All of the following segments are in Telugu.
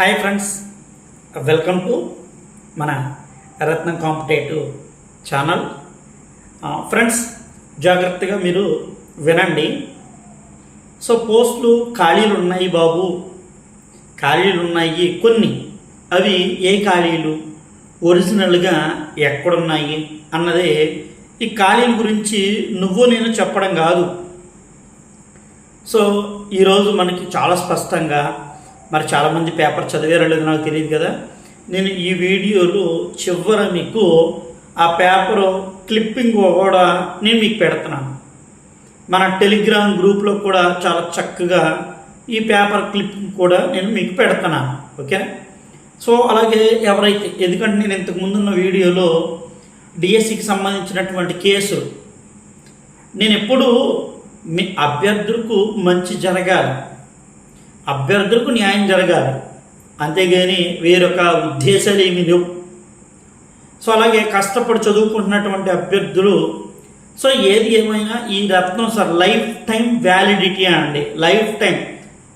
హాయ్ ఫ్రెండ్స్ వెల్కమ్ టు మన రత్నం కాంపిటేటివ్ ఛానల్. ఫ్రెండ్స్ జాగ్రత్తగా మీరు వినండి. సో పోస్టులు ఖాళీలు ఉన్నాయి బాబు. ఖాళీలు ఉన్నాయి కొన్ని. అవి ఏ ఖాళీలు? ఒరిజినల్గా ఎక్కడున్నాయి అన్నదే ఈ ఖాళీల గురించి నువ్వు నేను చెప్పడం కాదు. సో ఈరోజు మనకి చాలా స్పష్టంగా మరి చాలామంది పేపర్ చదివారో లేదో నాకు తెలియదు కదా. నేను ఈ వీడియోలో చివర మీకు ఆ పేపరు క్లిప్పింగ్ కూడా నేను మీకు పెడుతున్నాను. మన టెలిగ్రామ్ గ్రూప్లో కూడా చాలా చక్కగా ఈ పేపర్ క్లిప్పింగ్ కూడా నేను మీకు పెడుతున్నాను. ఓకే? సో అలాగే ఎవరైతే ఎందుకంటే నేను ఇంతకు ముందున్న వీడియోలో డిఎస్సికి సంబంధించినటువంటి కేసులు నేను ఎప్పుడు మీ అభ్యర్థులకు మంచి జరగాలి. అభ్యర్థులకు న్యాయం జరగాలి. అంతేగాని వేరొక ఉద్దేశాలు ఏమీ లేవు. సో అలాగే కష్టపడి చదువుకుంటున్నటువంటి అభ్యర్థులు సో ఏది ఏమైనా ఈ Ratnam sir life time validity అండి. లైఫ్ టైం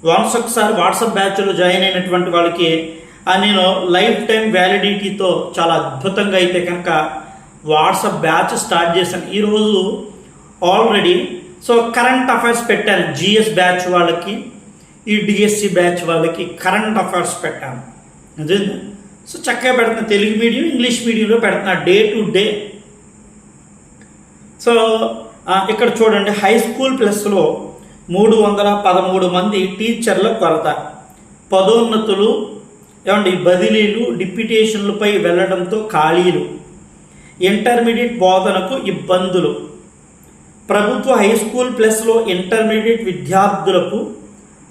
వన్స్ ఒకసారి వాట్సాప్ బ్యాచ్లో జాయిన్ అయినటువంటి వాళ్ళకి నేను లైఫ్ టైం వ్యాలిడిటీతో చాలా అద్భుతంగా అయితే కనుక వాట్సాప్ బ్యాచ్ స్టార్ట్ చేశాను. ఈరోజు ఆల్రెడీ సో కరెంట్ అఫైర్స్ పెట్టాను. జిఎస్ బ్యాచ్ వాళ్ళకి. ఈ డిఎస్సి బ్యాచ్ వాళ్ళకి కరెంట్ అఫైర్స్ పెట్టాను. అదే సో చక్కగా పెడుతున్నా తెలుగు మీడియం ఇంగ్లీష్ మీడియంలో పెడుతున్నా డే టు డే సో ఇక్కడ చూడండి హై స్కూల్ ప్లస్లో మూడు వందల పదమూడు మంది టీచర్ల కొరత. పదోన్నతులు ఏమండి బదిలీలు డిప్యుటేషన్లపై వెళ్ళడంతో ఖాళీలు. ఇంటర్మీడియట్ బోధనకు ఇబ్బందులు. ప్రభుత్వ హై స్కూల్ ప్లస్లో ఇంటర్మీడియట్ విద్యార్థులకు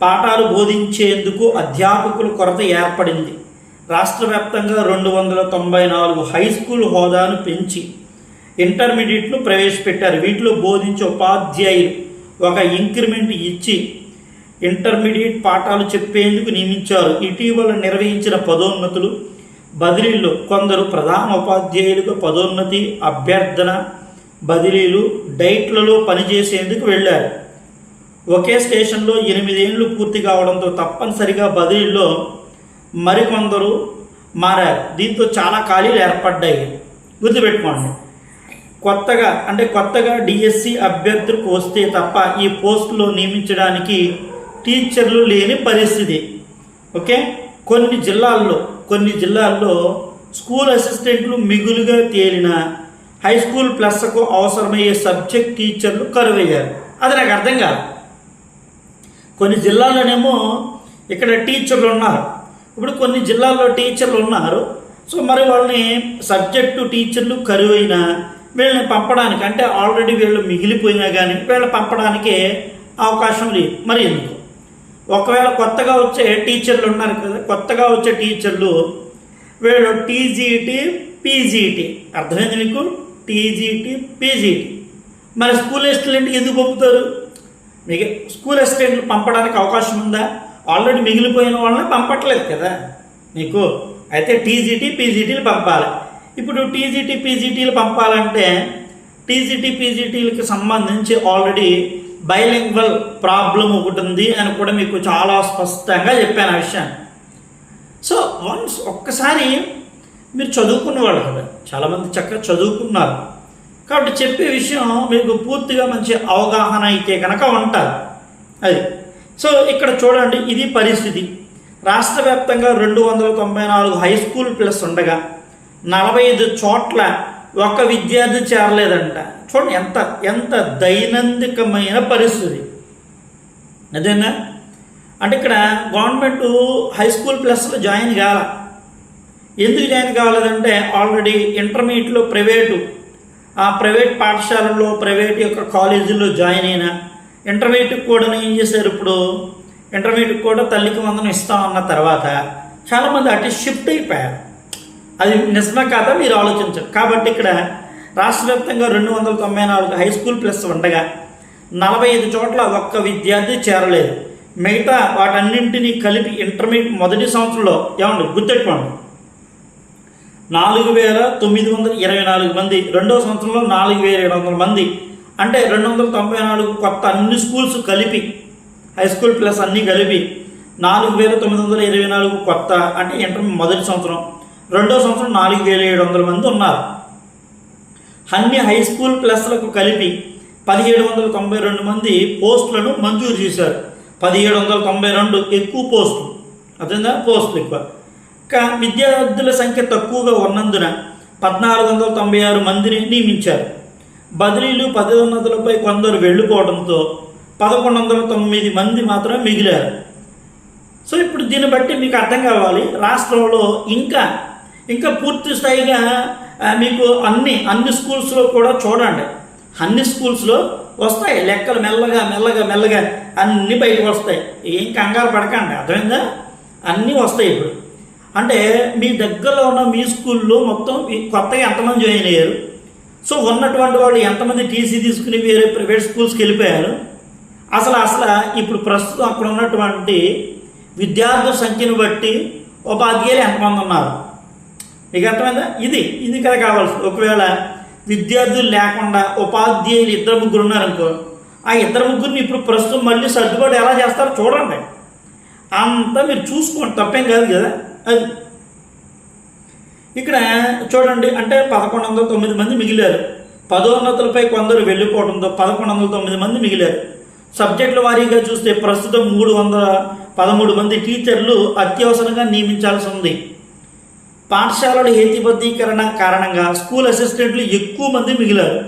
పాఠాలు బోధించేందుకు అధ్యాపకుల కొరత ఏర్పడింది. రాష్ట్ర వ్యాప్తంగా రెండు వందల తొంభై నాలుగు హై స్కూల్ హోదాను పెంచి ఇంటర్మీడియట్ను ప్రవేశపెట్టారు. వీటిలో బోధించే ఉపాధ్యాయులు ఒక ఇంక్రిమెంట్ ఇచ్చి ఇంటర్మీడియట్ పాఠాలు చెప్పేందుకు నియమించారు. ఇటీవల నిర్వహించిన పదోన్నతులు బదిలీల్లో కొందరు ప్రధాన ఉపాధ్యాయులుగా పదోన్నతి అభ్యర్థన బదిలీలు డైట్లలో పనిచేసేందుకు వెళ్ళారు. ఒకే స్టేషన్లో ఎనిమిదేండ్లు పూర్తి కావడంతో తప్పనిసరిగా బదిలీల్లో మరికొందరు మారారు. దీంతో చాలా ఖాళీలు ఏర్పడ్డాయి. గుర్తుపెట్టుకోండి. కొత్తగా అంటే కొత్తగా డిఎస్సి అభ్యర్థులకు వస్తే తప్ప ఈ పోస్టులో నియమించడానికి టీచర్లు లేని పరిస్థితి. ఓకే? కొన్ని జిల్లాల్లో కొన్ని జిల్లాల్లో స్కూల్ అసిస్టెంట్లు మిగులుగా తేలిన హై స్కూల్ ప్లస్కు అవసరమయ్యే సబ్జెక్ట్ టీచర్లు కరువయ్యారు. అది నాకు అర్థం కాదు. కొన్ని జిల్లాల్లోనేమో ఇక్కడ టీచర్లు ఉన్నారు. ఇప్పుడు కొన్ని జిల్లాల్లో టీచర్లు ఉన్నారు. సో మరి వాళ్ళని సబ్జెక్టు టీచర్లు కరువైన వీళ్ళని పంపడానికి అంటే ఆల్రెడీ వీళ్ళు మిగిలిపోయినా కానీ వీళ్ళు పంపడానికి అవకాశం లేదు. మరి ఎందుకు? ఒకవేళ కొత్తగా వచ్చే టీచర్లు ఉన్నారు కదా కొత్తగా వచ్చే టీచర్లు వీళ్ళు టీజీటీ పీజీటీ. అర్థమైంది మీకు టీజీటీ పీజీటీ. మరి స్కూల్ అసిస్టెంట్ ఎందుకు పంపుతారు? మీకు స్కూల్ అసిస్టెంట్లు పంపడానికి అవకాశం ఉందా? ఆల్రెడీ మిగిలిపోయిన వాళ్ళని పంపట్లేదు కదా. నీకు అయితే టీజీటీ పీజీటీలు పంపాలి. ఇప్పుడు టీజీటీ పీజీటీలు పంపాలంటే టీజీటీ పీజీటీలకు సంబంధించి ఆల్రెడీ బైలింగ్వల్ ప్రాబ్లం ఒకటి ఉంది అని కూడా మీకు చాలా స్పష్టంగా చెప్పాను ఆ విషయాన్ని సో వన్స్ ఒక్కసారి మీరు చదువుకున్నవాళ్ళు కదా చాలామంది చక్కగా చదువుకున్నారు. కాబట్టి చెప్పే విషయం మీకు పూర్తిగా మంచి అవగాహన అయితే కనుక ఉంటుంది. అది. సో ఇక్కడ చూడండి ఇది పరిస్థితి. రాష్ట్ర వ్యాప్తంగా రెండు వందల తొంభై నాలుగు హై స్కూల్ ప్లస్ ఉండగా నలభై ఐదు చోట్ల ఒక్క విద్యార్థి చేరలేదంట. చూడండి ఎంత ఎంత దైనందికమైన పరిస్థితి. అదేనా? అంటే ఇక్కడ గవర్నమెంట్ హై స్కూల్ ప్లస్లో జాయిన్ కాల. ఎందుకు జాయిన్ కావాలంటే ఆల్రెడీ ఇంటర్మీడియట్లో ప్రైవేటు ఆ ప్రైవేట్ పాఠశాలలో ప్రైవేట్ యొక్క కాలేజీల్లో జాయిన్ అయిన ఇంటర్మీడియట్కి కూడా ఏం చేశారు ఇప్పుడు? ఇంటర్మీడియట్కి కూడా తల్లికి వందనం ఇస్తామన్న తర్వాత చాలామంది అటు షిఫ్ట్ అయిపోయారు. అది నిజమే కాదా? మీరు ఆలోచించరు కాబట్టి ఇక్కడ రాష్ట్ర వ్యాప్తంగా రెండు వందల తొంభై నాలుగు హై స్కూల్ ప్లస్ ఉండగా నలభై ఐదు చోట్ల ఒక్క విద్యార్థి చేరలేదు. మిగతా వాటన్నింటినీ కలిపి ఇంటర్మీడియట్ మొదటి సంవత్సరంలో ఏమండి? గుర్తెట్టుకోండి. నాలుగు వేల తొమ్మిది వందల ఇరవై నాలుగు మంది. రెండవ సంవత్సరంలో నాలుగు వేల ఏడు వందల మంది. అంటే రెండు వందల తొంభై నాలుగు కొత్త అన్ని స్కూల్స్ కలిపి హై స్కూల్ ప్లస్ అన్నీ కలిపి నాలుగు వేల తొమ్మిది వందల ఇరవై నాలుగు కొత్త అంటే ఇంటర్ మొదటి సంవత్సరం. రెండో సంవత్సరం నాలుగు వేల ఏడు వందల మంది ఉన్నారు. అన్ని హై స్కూల్ ప్లస్లకు కలిపి పదిహేడు వందల తొంభై రెండు మంది పోస్టులను మంజూరు చేశారు. పదిహేడు వందల తొంభై రెండు ఎక్కువ పోస్టులు. అర్థంగా పోస్టులు ఎక్కువ. విద్యార్థుల సంఖ్య తక్కువగా ఉన్నందున పద్నాలుగు వందల తొంభై ఆరు మందిని నియమించారు. బదిలీలు పదోన్నతులపై కొందరు వెళ్ళిపోవడంతో పదకొండు వందల తొమ్మిది మంది మాత్రం మిగిలారు. సో ఇప్పుడు దీన్ని బట్టి మీకు అర్థం కావాలి. రాష్ట్రంలో ఇంకా ఇంకా పూర్తి స్థాయిగా మీకు అన్ని అన్ని స్కూల్స్లో కూడా చూడండి. అన్ని స్కూల్స్లో వస్తాయి. లెక్కలు మెల్లగా మెల్లగా మెల్లగా అన్నీ బయటకు వస్తాయి. ఏం కంగారు పడకండి. అర్థమైందా? అన్నీ వస్తాయి ఇప్పుడు. అంటే మీ దగ్గరలో ఉన్న మీ స్కూల్లో మొత్తం కొత్తగా ఎంతమంది జాయిన్ అయ్యారు? సో ఉన్నటువంటి వాళ్ళు ఎంతమంది టీసీ తీసుకుని వేరే ప్రైవేట్ స్కూల్స్కి వెళ్ళిపోయారు? అసలు అసలు ఇప్పుడు ప్రస్తుతం అక్కడ ఉన్నటువంటి విద్యార్థుల సంఖ్యను బట్టి ఉపాధ్యాయులు ఎంతమంది ఉన్నారు? మీకు అర్థమైందా? ఇది ఇది కదా కావాల్సింది ఒకవేళ విద్యార్థులు లేకుండా ఉపాధ్యాయులు ఇద్దరు ముగ్గురు ఉన్నారనుకో ఆ ఇద్దరు ముగ్గురిని ఇప్పుడు ప్రస్తుతం మళ్ళీ సర్దుబాటు ఎలా చేస్తారో చూడండి. అంతా మీరు చూసుకోండి తప్పేం కాదు కదా. అది. ఇక్కడ చూడండి అంటే పదకొండు వందల తొమ్మిది మంది మిగిలారు. పదోన్నతులపై కొందరు వెళ్ళిపోవడంతో పదకొండు వందల తొమ్మిది మంది మిగిలారు. సబ్జెక్టుల వారీగా చూస్తే ప్రస్తుతం మూడు వందల పదమూడు మంది టీచర్లు అత్యవసరంగా నియమించాల్సి ఉంది. పాఠశాలల హేతుబద్ధీకరణ కారణంగా స్కూల్ అసిస్టెంట్లు ఎక్కువ మంది మిగిలారు.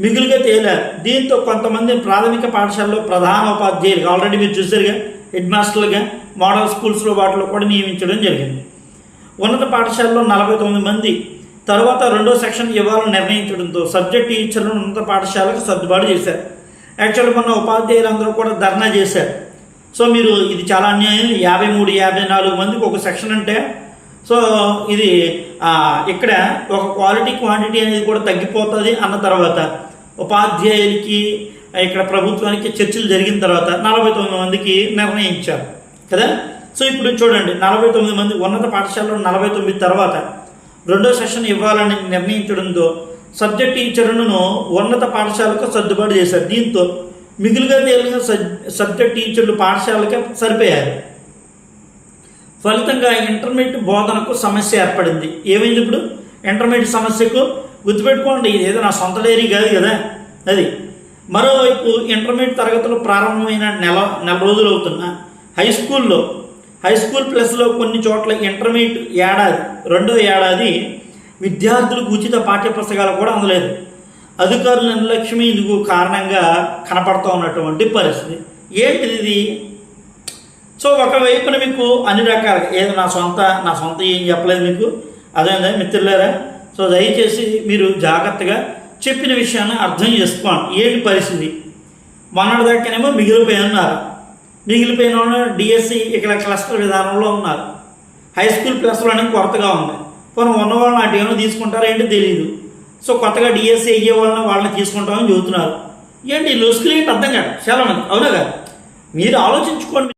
మిగులుగా తేలారు. దీంతో కొంతమంది ప్రాథమిక పాఠశాలలో ప్రధాన ఉపాధ్యాయులు ఆల్రెడీ మీరు చూసారుగా హెడ్ మాస్టర్లుగా మోడల్ స్కూల్స్లో వాటిలో కూడా నియమించడం జరిగింది. ఉన్నత పాఠశాలలో నలభై తొమ్మిది మంది. తర్వాత రెండో సెక్షన్ ఇవ్వాలని నిర్ణయించడంతో సబ్జెక్ట్ టీచర్లను ఉన్నత పాఠశాలకు సర్దుబాటు చేశారు. యాక్చువల్గా మొన్న ఉపాధ్యాయులందరూ కూడా ధర్నా చేశారు. సో మీరు ఇది చాలా అన్యాయం. యాభై మూడు యాభై నాలుగు మందికి ఒక సెక్షన్ అంటే సో ఇది ఇక్కడ ఒక క్వాలిటీ క్వాంటిటీ అనేది కూడా తగ్గిపోతుంది అన్న తర్వాత ఉపాధ్యాయులకి ఇక్కడ ప్రభుత్వానికి చర్చలు జరిగిన తర్వాత నలభై తొమ్మిది మందికి నిర్ణయించారు. కదా? సో ఇప్పుడు చూడండి నలభై తొమ్మిది మంది ఉన్నత పాఠశాలలో నలభై తొమ్మిది తర్వాత రెండో సెషన్ ఇవ్వాలని నిర్ణయించడంతో సబ్జెక్ట్ టీచర్లను ఉన్నత పాఠశాలకు సర్దుబాటు చేశారు. దీంతో మిగులుగా తేలిన సబ్జెక్ట్ టీచర్లు పాఠశాలకే సరిపోయారు. ఫలితంగా ఇంటర్మీడియట్ బోధనకు సమస్య ఏర్పడింది. ఏమైంది ఇప్పుడు? ఇంటర్మీడియట్ సమస్యకు గుర్తుపెట్టుకోండి ఇది ఏదో నా సొంత డైరీ కాదు కదా? అది. మరోవైపు ఇంటర్మీడియట్ తరగతులు ప్రారంభమైన నెల నెల రోజులు అవుతున్నా హై స్కూల్లో హై స్కూల్ ప్లస్లో కొన్ని చోట్ల ఇంటర్మీడియట్ ఏడాది రెండో ఏడాది విద్యార్థులకు ఉచిత పాఠ్య పుస్తకాలు కూడా అందలేదు. అధికారుల నిర్లక్ష్యం ఇందుకు కారణంగా కనపడుతూ ఉన్నటువంటి పరిస్థితి. ఏంటిది ఇది? సో ఒకవైపున మీకు అన్ని రకాల ఏదో నా సొంత నా సొంత ఏం చెప్పలేదు మీకు. అదేందా మిత్రులారా? సో దయచేసి మీరు జాగ్రత్తగా చెప్పిన విషయాన్ని అర్థం చేసుకోండి. ఏంటి పరిస్థితి? మొన్నటిదాకానేమో మిగిలిపోయి ఉన్నారు. మిగిలిపోయిన వాళ్ళు డిఎస్సి ఇక్కడ క్లస్టర్ విధానంలో ఉన్నారు. హై స్కూల్ ప్లస్లోనే కొరతగా ఉంది. పోనీ ఉన్నవాళ్ళు నాటి ఏమైనా తీసుకుంటారో ఏంటో తెలియదు సో కొత్తగా డిఎస్సి అయ్యే వాళ్ళని వాళ్ళని తీసుకుంటామని చెబుతున్నారు. ఏంటి లొసుకులు ఏంటి అర్థం కాదు చాలా మంది అవునా కాదు? మీరు ఆలోచించుకోండి.